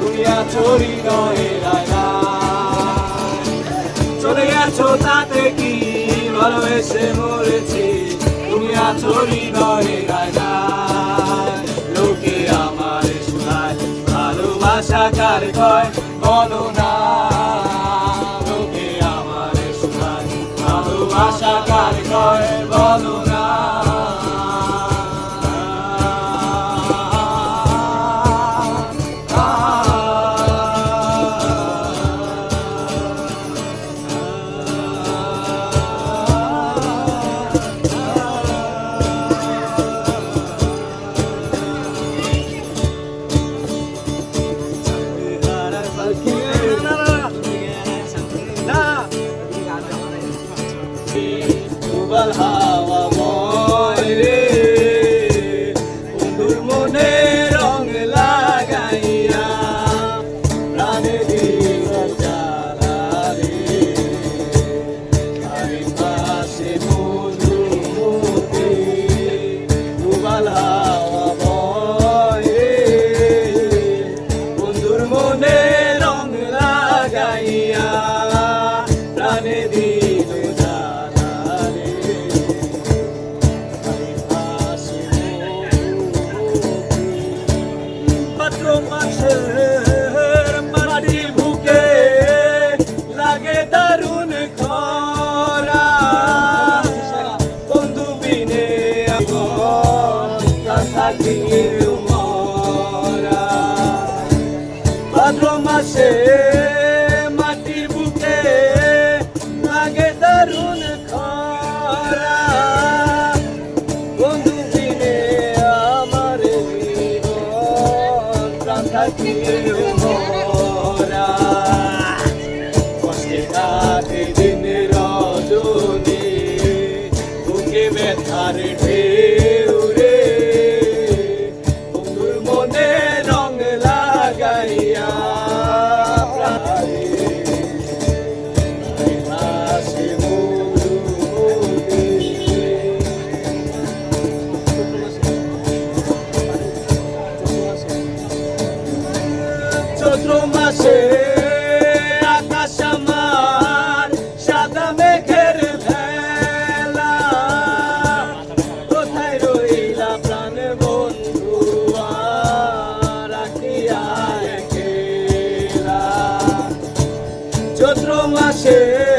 তুমি আছো হৃদয়ের আয়নায়। চলে গেছো তাতে কি? ভালোবেসে মরেছি। তুমি আছো হৃদয়ের আয়নায়। লোকে আমার শোনায়, ভালোবাসা কার কয়? বলো না। লোকে আমার শোনায়, ভালোবাসা কার কয়? বলো না। والهوى ভাদ্র মাসে মাটির বুকে লাগে দারুণ খরা বন্ধু দিনে আমার প্রাণ চৈত্র